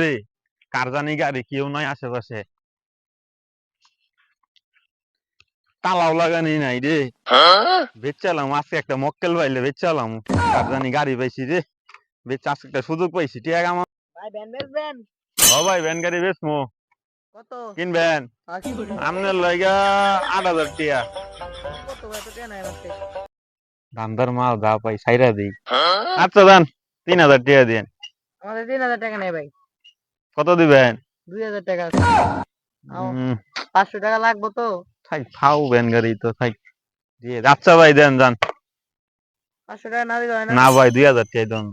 রে। কার জানি গাড়ি কেউ নাই আশেপাশে। তালাও লাগানি নাই রে। বেচালাম আজকে একটা মক্কেল পাইলে বেচালাম। কার জানি গাড়ি পাইছি রে। বেচা আজকে একটা সুযোগ পাইছি। ঠিক আছে আমার ভাই বেচবেন ও ভাই ভ্যান গাড়ি বেচমো। কত? কিনবেন আপনার লইগা আট হাজার টিয়া। কত ভাই তো দেন আমাকে ধান্দার মাল যা পাই সাইরা দিই। আচ্ছা দেন তিন হাজার টিয়া দিন। আমাদের তিন হাজার টাকা নেই ভাই। কত দিবেন? দুই হাজার টাকা। পাঁচশো টাকা লাগবো তো। থাক খাও ভ্যান গাড়ি তো থাক। দিয়ে আচ্ছা ভাই দেন যান। পাঁচশো টাকা না দিলে হয় না? না ভাই দুই হাজার দেন।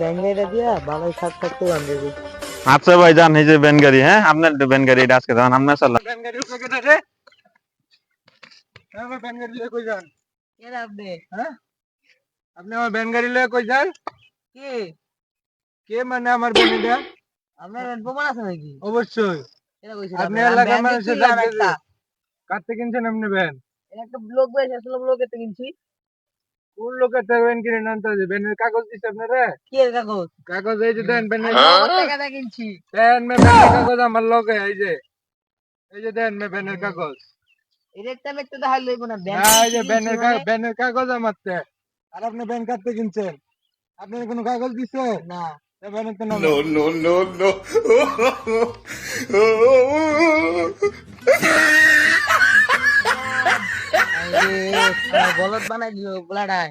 ব্যাঙ্গাইটা দিয়া ভালোই শাক থাকতে বান্ধে আচ্ছা ভাই যান এই যে ভ্যান গাড়ি হ্যাঁ? আপনার ভ্যান গাড়ি এটা আজকে যান আপনার ব্যান গাড়ি উপরে কেটে রে আমার ব্যান গাড়ি কই যান? কে আপনি। হ্যাঁ? আপনি আমার ব্যান গাড়ি লয়ে কই যান? কে? কে মানে আমার ব্যান এটা? আপনার প্রমাণ আছে নাকি? অবশ্যই। আপনি। এলাকার মানুষের। কার থেকে কিনছেন আপনি ব্যান? এটা একটা ব্লগ বেশ আসলে ব্লগের থেকে কিনছি। কোন লোকের থেকে ব্যান কিনে আনতে হবে ব্যানের কাগজ দিছে আপনারা? কি এর কাগজ? কাগজ এই যে দেন ব্যানের আমার টাকা কিনছি? দেন মে ব্যানের কাগজ আমার লগে এই যে। এই যে দেন মে ব্যানের কাগজ। এটা একটা একটু দেখাই লইব না ব্যান হ্যাঁ এই যে ব্যানের মানে- কা- ব্যানের কাগজ আমার তে। আর আপনি ব্যাংক কাটতে কিনছেন? আপনার কোনো কাগজ দিছে? না। ব্যানের তো নাম। No, no, no. আরে, বলদ বানাই দিল বলাটায়